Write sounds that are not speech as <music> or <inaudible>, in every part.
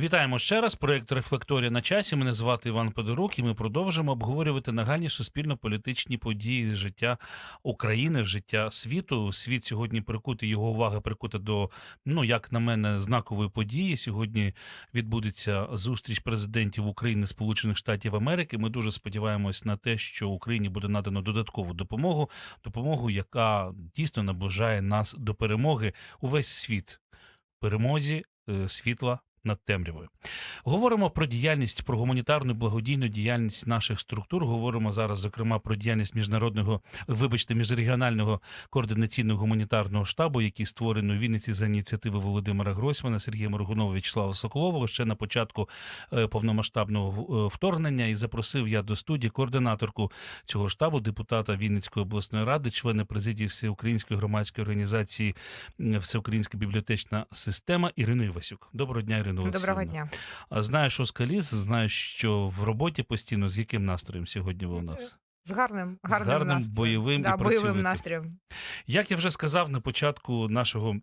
Вітаємо ще раз. Проєкт Рефлекторія на часі. Мене звати Іван Подорук, і ми продовжимо обговорювати нагальні суспільно-політичні події життя України, життя світу. Світ сьогодні прикутий, його увага прикута до, ну як на мене, знакової події. Сьогодні відбудеться зустріч президентів України Сполучених Штатів Америки. Ми дуже сподіваємось на те, що Україні буде надано додаткову допомогу, допомогу, яка дійсно наближає нас до перемоги. Увесь світ перемозі е, світла над темрявою. Говоримо про діяльність, про гуманітарну благодійну діяльність наших структур. Говоримо зараз, зокрема, про діяльність міжнародного, вибачте, міжрегіонального координаційного гуманітарного штабу, який створений у Вінниці за ініціативи Володимира Гройсмана, Сергія Моргунова, Вячеслава Соколового ще на початку е, повномасштабного е, вторгнення. І запросив я до студії координаторку цього штабу, депутата Вінницької обласної ради, члени президії Всеукраїнської громадської організації Всеукраїнська бібліотечна система Ірину Івасюк. Доброго дня, Ірину Доброго дня. А Знаю, що з коліс, знаю, що в роботі постійно з яким настроєм сьогодні ви у нас? З гарним, З гарним, гарним, настроєм. бойовим і бойовим настроєм. Як я вже сказав на початку нашого.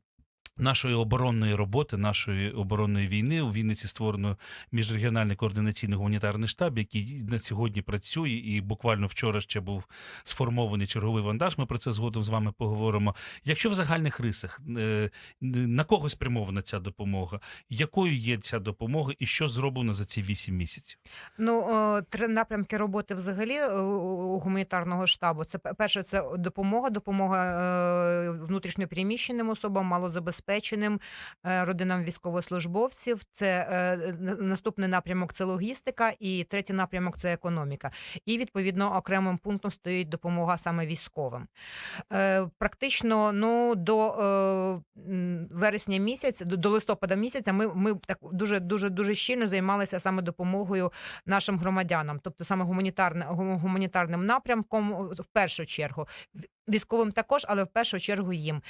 Нашої оборонної роботи, нашої оборонної війни у Вінниці створено міжрегіональний координаційний гуманітарний штаб, який на сьогодні працює, і буквально вчора ще був сформований черговий вантаж. Ми про це згодом з вами поговоримо. Якщо в загальних рисах е, на кого спрямована ця допомога, якою є ця допомога, і що зроблено за ці вісім місяців? Ну, три напрямки роботи взагалі е, у гуманітарного штабу. Це перше, це допомога, допомога е, внутрішньопереміщеним особам, малозабезпеченим е, родинам військовослужбовців. Це е, на- наступний напрямок це логістика, і третій напрямок це економіка. І відповідно окремим пунктом стоїть допомога саме військовим. Е, Практично ну до вересня місяця, до, листопада місяця, ми, ми так дуже дуже дуже щільно займалися саме допомогою нашим громадянам, тобто саме гуманітарне гу- гуманітарним напрямком в першу чергу. Військовим також, але в першу чергу їм.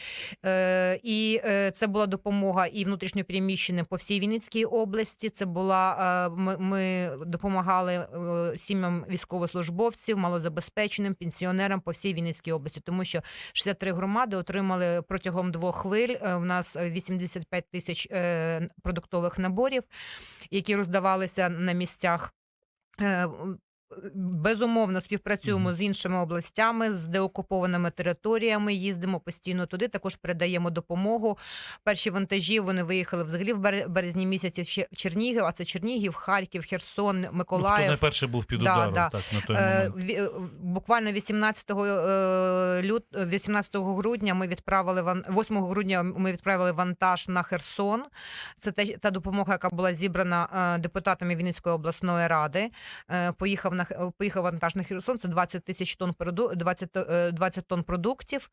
Е, і е, це була допомога і внутрішньопереміщеним по всій Вінницькій області. Це була е, ми, ми допомагали е, сім'ям військовослужбовців, малозабезпеченим пенсіонерам по всій Вінницькій області, тому що 63 громади отримали протягом двох хвиль. е, В нас 85 тисяч е, продуктових наборів, які роздавалися на місцях. Безумовно, співпрацюємо з іншими областями, з деокупованими територіями. Їздимо постійно туди. Також передаємо допомогу. Перші вантажі вони виїхали взагалі в бере- березні місяці в Чернігів. А це Чернігів, Харків, Херсон, Ну, хто Миколаїв. найперше був під ударом да. так на той Е, момент? е, Буквально 18 е, лют, 18 грудня ми відправили ван 8 грудня ми відправили вантаж на Херсон. Це та допомога, яка була зібрана депутатами Вінницької обласної ради. Е, Поїхав на поїхав вантаж на Херсон. Це 20 тисяч тонн проду 20, е, 20 тонн продуктів,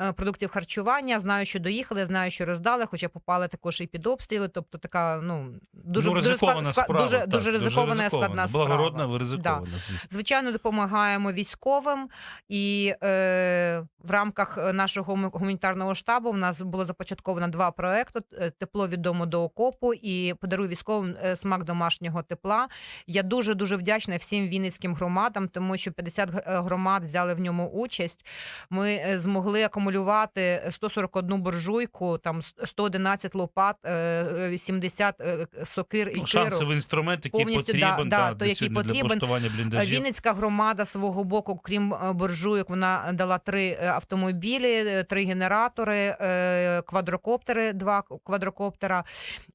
е, продуктів харчування. Знаю, що доїхали, знаю, що роздали, хоча попали також і під обстріли. Тобто така ну дуже ну, ризикована склад- справа. дуже, так, дуже ризикована і складна справа. Благородна, ризикована, Да. Звичайно, допомагаємо військовим, і е, в рамках е, нашого гуманітарного штабу в нас було започатковано два проекти: е, тепло від дому до окопу і подаруй військовим е, смак домашнього тепла. Я дуже дуже вдячна всім вінницьким громадам, тому що 50 е, громад взяли в ньому участь. Ми е, змогли акумулювати 141 буржуйку, там с- 111 лопат, е, 80 е, сокир і Ну, шансовий інструмент, який Повністю, потрібен да, да, то, який сьогодні для бліндажів. Вінницька громада свого боку, крім буржуйок, вона дала три автомобілі, три генератори, квадрокоптери, два квадрокоптера.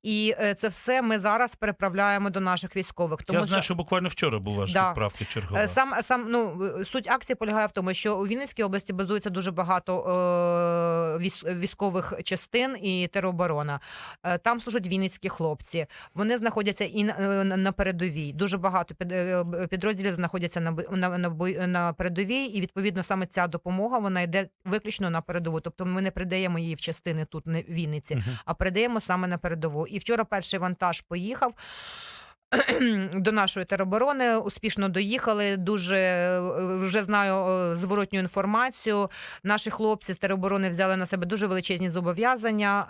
І це все ми зараз переправляємо до наших військових. Тому Я знаю, що що буквально вчора була ж Да. Відправка чергова. Е, Сам сам ну суть акції полягає в тому, що у Вінницькій області базується дуже багато е, військ- військових частин і тероборона. Е, Там служать вінницькі хлопці. Вони знаходяться і на, е, на- передовій. Дуже багато під- е, підрозділів знаходяться на на, на, на передовій, і відповідно саме ця допомога вона йде виключно на передову. Тобто ми не передаємо її в частини тут, не в Вінниці, Мгм. а передаємо саме на передову. І вчора перший вантаж поїхав. <clears throat> До нашої тероборони успішно доїхали. Дуже е, вже знаю е, зворотню інформацію. Наші хлопці з тероборони взяли на себе дуже величезні зобов'язання.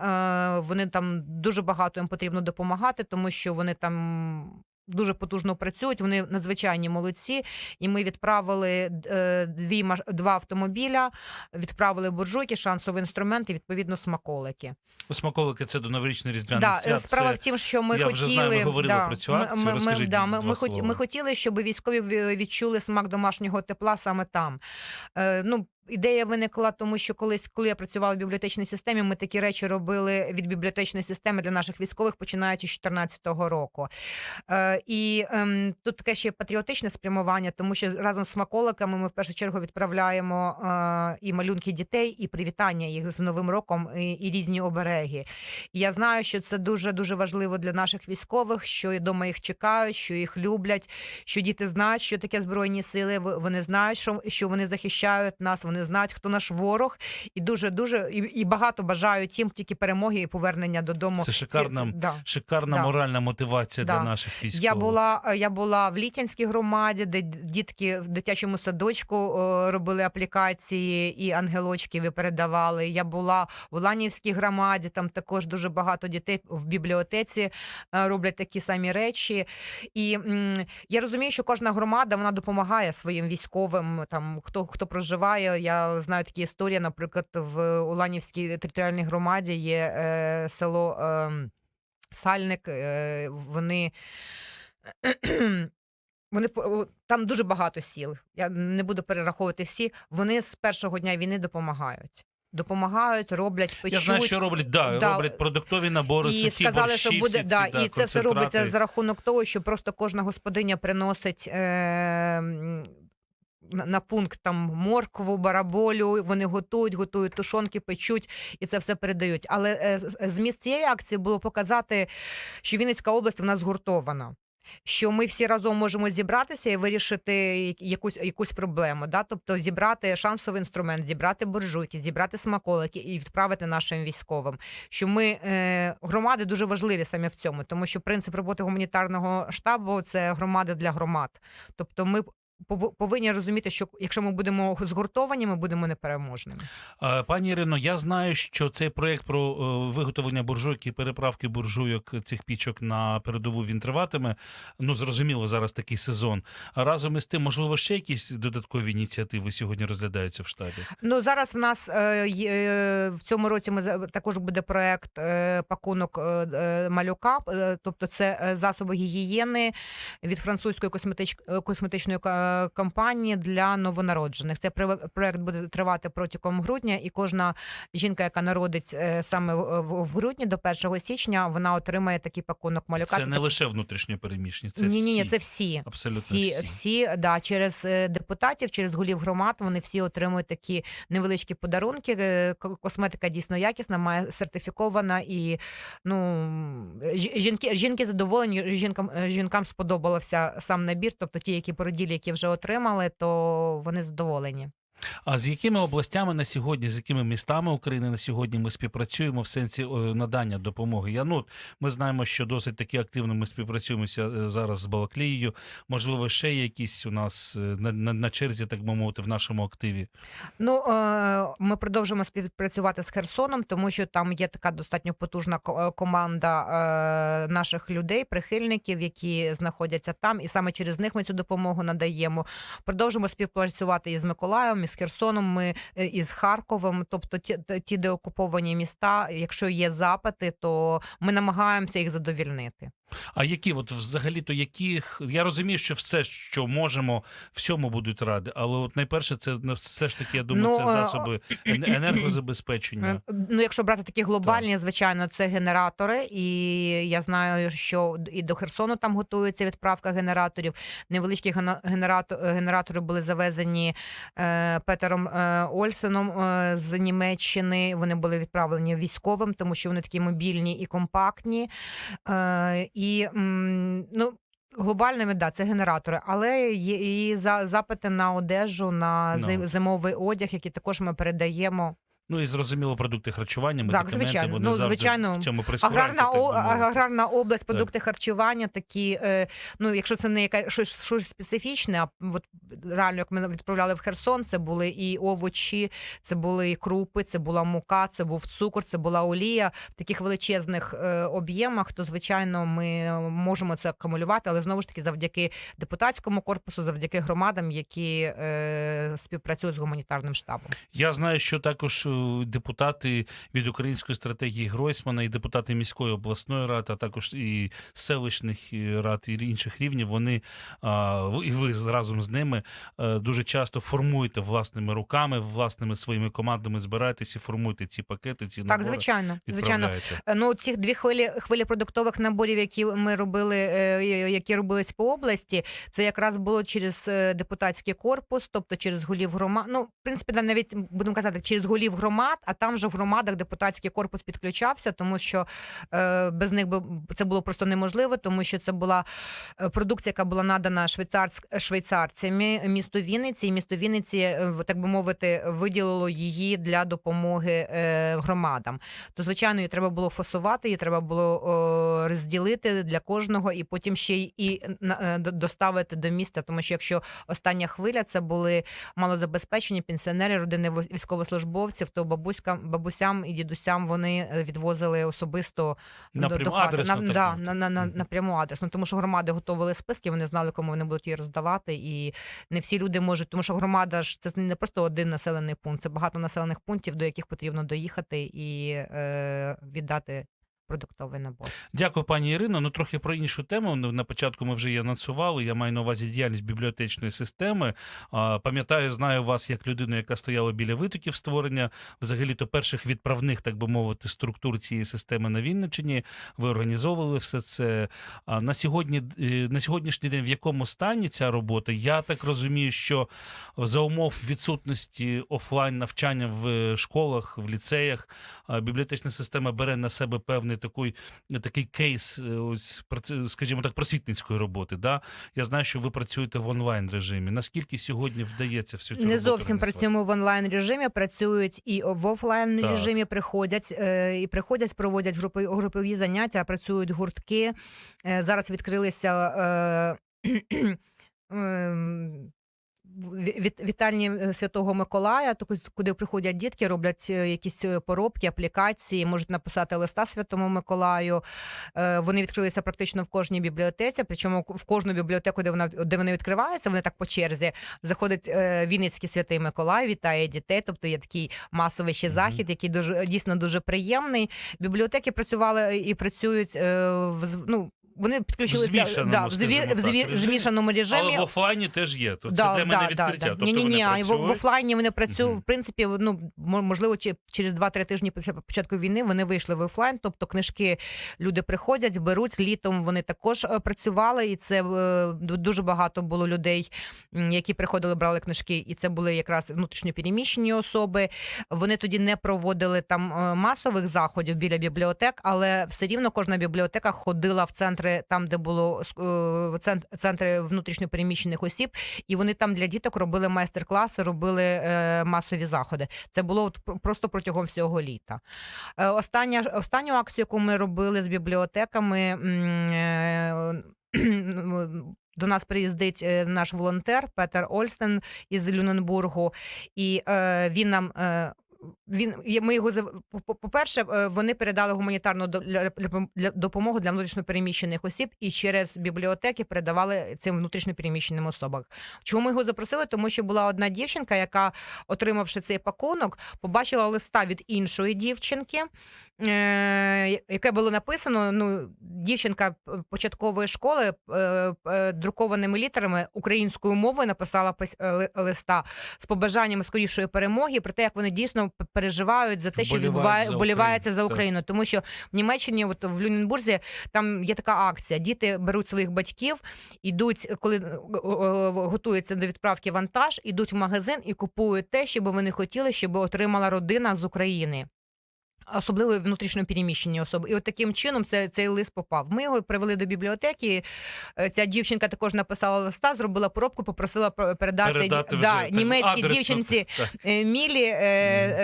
Е, Вони там дуже багато їм потрібно допомагати, тому що вони там дуже потужно працюють. Вони надзвичайні молодці. І ми відправили е, дві два автомобіля, відправили буржуйки, шансовий інструмент і відповідно смаколики. Смаколики це до новорічної різдвяних Да, свят. справа це... в тім, що ми я вже хотіли знаю, говорили да, про цю ми- акцію. Ми, ми, Розкажіть да, ми, ми, ми хотіли, щоб військові відчули смак домашнього тепла саме там. Е, ну, Ідея виникла, тому що колись, коли я працювала в бібліотечній системі, ми такі речі робили від бібліотечної системи для наших військових, починаючи з 2014 року. Е, і ем, тут таке ще патріотичне спрямування, тому що разом з смаколиками ми в першу чергу відправляємо е, і малюнки дітей, і привітання їх з Новим роком, і, і різні обереги. І я знаю, що це дуже дуже важливо для наших військових, що і дома їх чекають, що їх люблять, що діти знають, що таке збройні сили. Вони знають, що, що вони захищають нас. Знають, хто наш ворог, і дуже дуже і, і багато бажають їм тільки перемоги і повернення додому. Це шикарна да. Шикарна Да. моральна мотивація Да. для наших військових. Я була, е, я була в Літянській громаді, де дітки в дитячому садочку е, робили аплікації і ангелочки ви передавали. Я була в Уланівській громаді, там також дуже багато дітей в бібліотеці е, роблять такі самі речі. І я розумію, що кожна громада вона допомагає своїм військовим. Там хто хто проживає. Я знаю такі історії. Наприклад, в Уланівській територіальній громаді є е, село. Е, Сальник, е, вони. <clears throat> Вони там дуже багато сіл. Я не буду перераховувати всі. Вони з першого дня війни допомагають. Допомагають, роблять, печуть. Я знаю, що роблять, да, Да. роблять продуктові набори, і сухі сказали, борщі, що буде всі да, ці, да, і це все робиться за рахунок того, що просто кожна господиня приносить. Е, на пункт там моркву, бараболю, вони готують, готують тушонки, печуть і це все передають. Але е, зміст цієї акції було показати, що Вінницька область вона згуртована. Що ми всі разом можемо зібратися і вирішити якусь якусь проблему, да? тобто зібрати шансовий інструмент, зібрати буржуйки, зібрати смаколики і відправити нашим військовим. Що ми е, громади дуже важливі саме в цьому, тому що принцип роботи гуманітарного штабу це громади для громад. Тобто, ми повинні розуміти, що якщо ми будемо згуртовані, ми будемо непереможними. Пані Ірино, я знаю, що цей проєкт про е, виготовлення буржуйки і переправки буржуйок цих пічок на передову він триватиме. Ну, зрозуміло, зараз такий сезон. Разом із тим, можливо, ще якісь додаткові ініціативи сьогодні розглядаються в штабі. Ну зараз в нас е, е, в цьому році ми також буде проект пакунок малюка, тобто це засоби гігієни від французької косметич, е, косметичної ка- компанії для новонароджених. Цей проект буде тривати протягом грудня, і кожна жінка, яка народить е, саме в, грудні до 1 січня, вона отримає такий пакунок малюка. Це не лише внутрішньопереміщені, це ні, ні, ні, це всі. Абсолютно всі, всі. всі, да, через е, депутатів, через голів громад, вони всі отримують такі невеличкі подарунки. Е, Косметика дійсно якісна, має сертифікована і ну жінки, жінки задоволені. Жінкам жінкам сподобався сам набір. Тобто ті, які породілі, які вже отримали, то вони задоволені. А з якими областями на сьогодні, з якими містами України на сьогодні ми співпрацюємо в сенсі е, надання допомоги? Я ну ми знаємо, що досить таки активно ми співпрацюємося е, зараз з Балаклією. Можливо, ще якісь у нас е, на, на, на черзі, так би мовити, в нашому активі. Ну ми продовжуємо співпрацювати з Херсоном, тому що там є така достатньо потужна команда наших людей, прихильників, які знаходяться там, і саме через них ми цю допомогу надаємо. Продовжуємо співпрацювати із Миколаєвом, із Херсоном, ми е, із Харковом, тобто ті- ті деокуповані міста. Якщо є запити, то ми намагаємося їх задовільнити. А які, от взагалі, то яких я розумію, що все, що можемо, всьому будуть ради, але от найперше, це на- все ж таки, я думаю, Ну, це засоби <clears throat> енергозабезпечення. Е, Ну, якщо брати такі глобальні, звичайно, це генератори. І я знаю, що і до Херсону там готується відправка генераторів. Невеличкі генератори були завезені е, Петером е, Ольсеном е, з Німеччини. Вони були відправлені військовим, тому що вони такі мобільні і компактні. Е, і м, ну. Глобальними, да, це генератори, але є і за запити на одежу, на Ну. зим- зимовий одяг, які також ми передаємо. Ну і зрозуміло, продукти харчування, Так, медикаменти, звичайно. вони Ну, завжди звичайно, в цьому Аграрна, о, аграрна область, продукти харчування такі. Е, ну, якщо це не яка щось, щось специфічне, а от реально, як ми відправляли в Херсон, це були і овочі, це були і крупи, це була мука, це був цукор, це була олія в таких величезних е, об'ємах. То звичайно, ми можемо це акумулювати, але знову ж таки завдяки депутатському корпусу, завдяки громадам, які е, співпрацюють з гуманітарним штабом. Я знаю, що також е, депутати від української стратегії Гройсмана і депутати міської обласної ради, а також і селищних е, рад і інших рівнів, вони і ви разом з ними е, дуже часто формуєте власними руками, власними своїми командами збираєтесь і формуєте ці пакети, ці Так, звичайно, звичайно. Е, Ну, ці дві хвилі хвилі продуктових наборів, які ми робили, які робились по області, це якраз було через депутатський корпус, тобто через голів громад. Ну, в принципі, навіть будемо казати, через голів громад, а там вже в громадах депутатський корпус підключався, тому що е, без них би це було просто неможливо, тому що це була е, продукція, яка була надана швейцарськ, швейцарцями місту Вінниці, і місто Вінниці, е, так би мовити, виділило її для допомоги е, громадам то звичайно її треба було фасувати, її треба було розділити для кожного, і потім ще й і доставити до міста. Тому що якщо остання хвиля це були малозабезпечені пенсіонери, родини військовослужбовців, то бабуськам, бабусям і дідусям вони е, відвозили особисто до, Напряму до адресно, на, да, на, на, на, напряму адресно. Тому що громади готували списки, вони знали, кому вони будуть її роздавати, і не всі люди можуть, тому що громада ж це не просто один населений пункт, це багато населених пунктів, до яких потрібно доїхати і е, віддати продуктовий набор. Дякую, пані Ірино. Ну трохи про іншу тему. Ну, На початку ми вже її анонсували. Я маю на увазі діяльність бібліотечної системи. Пам'ятаю, знаю вас як людину, яка стояла біля витоків створення взагалі то перших відправних, так би мовити, структур цієї системи на Вінниччині. Ви організовували все це. А на сьогодні е, на сьогоднішній день в якому стані ця робота? Я так розумію, що за умов відсутності офлайн навчання в е, школах, в ліцеях, бібліотечна система бере на себе певний такий, такий кейс, е, ось скажімо так, просвітницької роботи. Да? Я знаю, що ви працюєте в онлайн режимі. Наскільки сьогодні вдається всю цю Не зовсім працюємо в онлайн режимі, працюють і в офлайн Так. режимі. Приходять е, і приходять, проводять групи, групові заняття, працюють гуртки. Е, Зараз відкрилися. <clears throat> Ві- віт- Вітальні е, Святого Миколая, куди приходять дітки, роблять е, якісь е, поробки, аплікації, можуть написати листа Святому Миколаю. Вони відкрилися практично в кожній бібліотеці. Причому в кожну бібліотеку, де вона де вони відкриваються, вони так по черзі заходить Вінницький святий Миколай, вітає дітей. Тобто є такий масовий ще захід, який дуже дійсно дуже приємний. Бібліотеки працювали і працюють в ну. Вони підключилися змішаному, да, в, зві- в, зві- режимі. змішаному режимі. Але в офлайні теж є. То це для мене відкриття. Тобто ні, ні, ні. вони В, в офлайні вони працюють. В принципі, ну мо- можливо, чи через 2-3 тижні після початку війни вони вийшли в офлайн. Тобто книжки люди приходять, беруть літом. Вони також е, працювали, і це е, дуже багато було людей, які приходили, брали книжки, і це були якраз внутрішньо переміщені особи. Вони тоді не проводили там е, масових заходів біля бібліотек, але все рівно кожна бібліотека ходила в центри, там де було е, центри внутрішньо переміщених осіб, і вони там для діток робили майстер-класи, робили е, масові заходи. Це було просто протягом всього літа. Е, остання останню акцію, яку ми робили з бібліотеками. <clears throat> До нас приїздить наш волонтер Петер Ольстен із Люненбургу, і е, він нам. Е, він ми його по- по-перше, е, вони передали гуманітарну допомогу для внутрішньопереміщених осіб і через бібліотеки передавали цим внутрішньопереміщеним особам. Чому ми його запросили? Тому що була одна дівчинка, яка, отримавши цей пакунок, побачила листа від іншої дівчинки, яке було написано: ну, дівчинка початкової школи е, е, друкованими літерами українською мовою написала пис- е, листа з побажаннями скорішої перемоги, про те, як вони дійсно переживають за те, що відбуває, Україну, за. Україну. Тому що в Німеччині, от в Люненбурзі, там є така акція: діти беруть своїх батьків, ідуть, коли е, е, е, готується до відправки вантаж, ідуть в магазин і купують те, що би вони хотіли, щоб отримала родина з України. Особливо внутрішньо переміщені особи. І от таким чином це, цей лист попав. Ми його привели до бібліотеки. Е, Ця дівчинка також написала листа, зробила поробку, попросила про- передати, Передати да, вже, німецькій адресно, дівчинці так. е, Мілі е,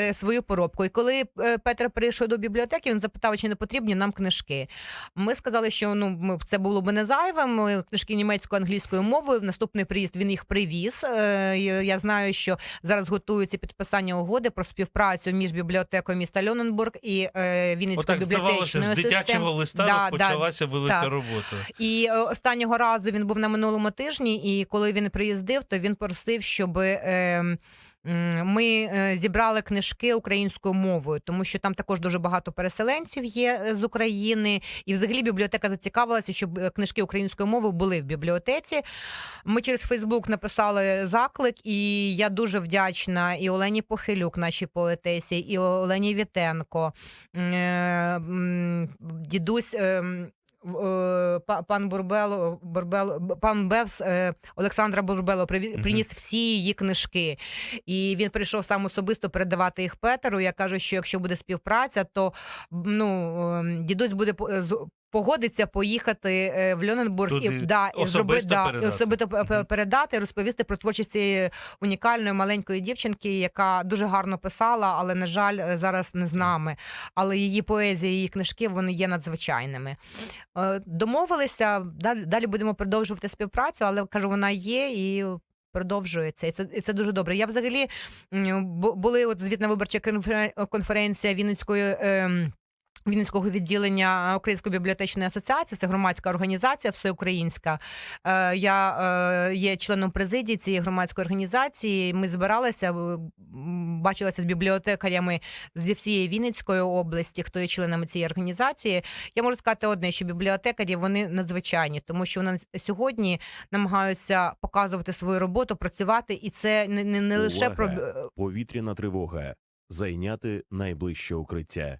е, свою поробку. І коли е, Петр прийшов до бібліотеки, він запитав, чи не потрібні нам книжки. Ми сказали, що ну ми це було б не зайвим. Книжки німецькою англійською мовою. В наступний приїзд він їх привіз. Е, Я знаю, що зараз готується підписання угоди про співпрацю між бібліотекою міста Льоненбург і е, Вінницькою Отак здавалося, бібліотечною з дитячого листа Да, да, розпочалася велика так. робота. І е, останнього разу він був на минулому тижні, і коли він приїздив, то він просив, щоб. Е, м, ми е, зібрали книжки українською мовою, тому що там також дуже багато переселенців є е, з України, і взагалі бібліотека зацікавилася, щоб е, книжки українською мовою були в бібліотеці. Ми через Фейсбук написали заклик, і я дуже вдячна і Олені Похилюк, нашій поетесі, і Олені Вітенко, дідусь. Е, па- Пан Бурбело, Бурбело, пан Бевс е, Олександра Бурбело приніс всі її книжки, і він прийшов сам особисто передавати їх Петеру. Я кажу, що якщо буде співпраця, то ну ем, дідусь буде е, погодиться поїхати е, в Льоненбург і, да, і зробити да, передати. особисто передати, розповісти про творчість цієї унікальної маленької дівчинки, яка дуже гарно писала, але на жаль, е, зараз не з нами. Але її поезія, її книжки вони є надзвичайними. Е, Домовилися, далі, будемо продовжувати співпрацю, але кажу, вона є і. Продовжується, і це і це дуже добре. Я взагалі бу- були от звітна виборча конферен- конференція Вінницької. ем, Вінницького відділення Української бібліотечної асоціації, це громадська організація всеукраїнська. Е, Я е, є членом президії цієї громадської організації. Ми збиралися, е, м, бачилися з бібліотекарями зі всієї Вінницької області, хто є членами цієї організації. Я можу сказати одне, що бібліотекарі вони надзвичайні, тому що вони сьогодні намагаються показувати свою роботу, працювати, і це не, не, не лише про Увага! е, Повітряна тривога. Зайняти найближче укриття.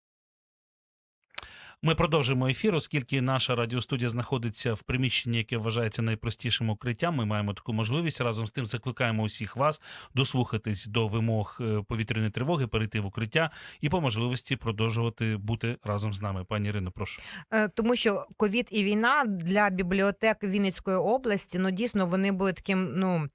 Ми продовжуємо ефір, оскільки наша радіостудія знаходиться в приміщенні, яке вважається найпростішим укриттям. Ми маємо таку можливість. Разом з тим закликаємо усіх вас дослухатись до вимог е, повітряної тривоги, перейти в укриття і по можливості продовжувати бути разом з нами. Пані Ірино, прошу. Е, Тому що ковід і війна для бібліотек Вінницької області, ну дійсно вони були таким, ну.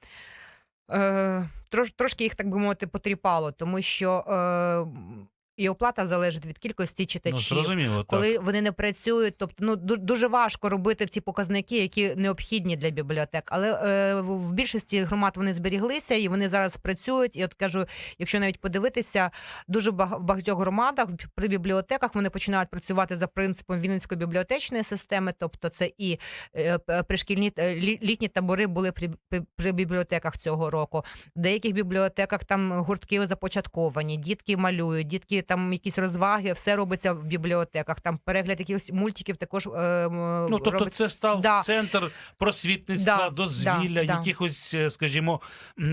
Е, трош, трошки їх, так би мовити, потріпало, тому що е, і оплата залежить від кількості Ну, читачів. зрозуміло, так. коли вони не працюють, тобто ну дуже важко робити ці показники, які необхідні для бібліотек. Але е, в більшості громад вони зберіглися і вони зараз працюють. І от кажу, якщо навіть подивитися, дуже в багатьох громадах при бібліотеках вони починають працювати за принципом Вінницької бібліотечної системи, тобто це і е, пришкільні е, лі- літні табори були при, при, при бібліотеках цього року. В деяких бібліотеках там гуртки започатковані, дітки малюють, дітки там якісь розваги, все робиться в бібліотеках. Там перегляд якихось мультиків також е, Ну, тобто, робиться. це став Да. центр просвітництва, Да, дозвілля, да, якихось, е, скажімо,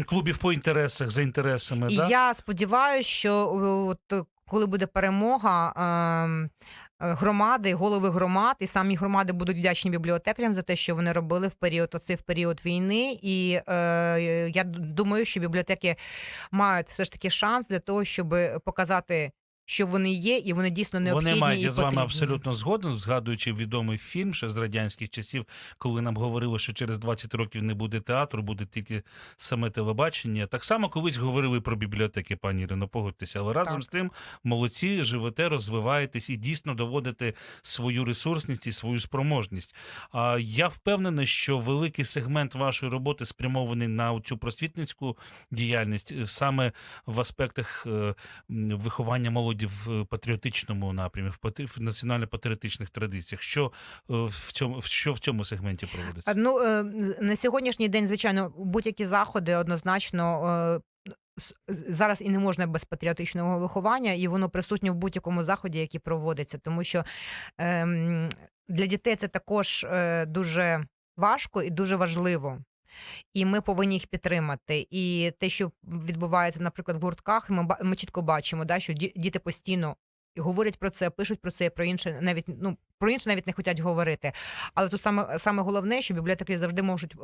клубів по інтересах за інтересами. І да? я сподіваюся, що е, от коли буде перемога. ем, е, Громади, голови громад і самі громади будуть вдячні бібліотекарям за те, що вони робили в період оцей в період війни. І е, я думаю, що бібліотеки мають все ж таки шанс для того, щоб показати, що вони є, і вони дійсно необхідні. Вони мають, і я з вами абсолютно згоден, згадуючи відомий фільм ще з радянських часів, коли нам говорили, що через 20 років не буде театру, буде тільки саме телебачення. Так само колись говорили про бібліотеки, пані Ірино, погодьтеся. Але разом Так. з тим, молодці, живете, розвиваєтесь і дійсно доводите свою ресурсність і свою спроможність. А я впевнений, що великий сегмент вашої роботи спрямований на цю просвітницьку діяльність саме в аспектах е, виховання молоді в е, патріотичному напрямі, в національно-патріотичних традиціях. Що е, в цьому що в цьому сегменті проводиться? Ну е, на сьогоднішній день, звичайно, будь-які заходи однозначно. е, Зараз і не можна без патріотичного виховання, і воно присутнє в будь-якому заході, який проводиться, тому що ем, для дітей це також е, дуже важко і дуже важливо. І ми повинні їх підтримати. І те, що відбувається, наприклад, в гуртках, ми, ми чітко бачимо, да, що ді- діти постійно говорять про це, пишуть про це, про інше навіть ну про інше навіть не хочуть говорити. Але тут саме саме головне, що бібліотекарі завжди можуть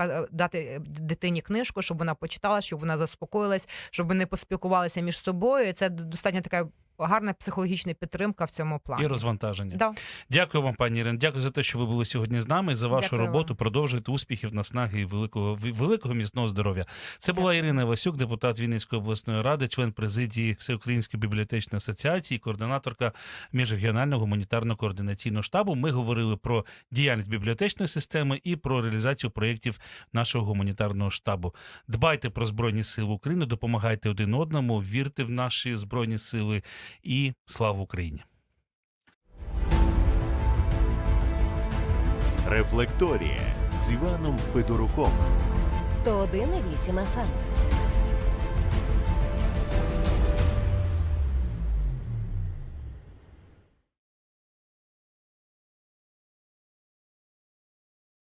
е, дати дитині книжку, щоб вона почитала, щоб вона заспокоїлась, щоб вони поспілкувалися між собою. Це достатньо така гарна психологічна підтримка в цьому плані. І розвантаження. Да. Дякую вам, пані Ірин. Дякую за те, що ви були сьогодні з нами. За вашу Дякую роботу. вам. Продовжуйте успіхів, наснаги і великого великого міцного здоров'я. Це була Дякую. Ірина Васюк, депутат Вінницької обласної ради, член президії Всеукраїнської бібліотечної асоціації, координаторка міжрегіонального гуманітарно координаційного штабу. Ми говорили про діяльність бібліотечної системи і про реалізацію проєктів нашого гуманітарного штабу. Дбайте про збройні сили України, допомагайте один одному, вірте в наші збройні сили і слава Україні! Рефлекторія з Іваном Федоруком. 101,8 FM.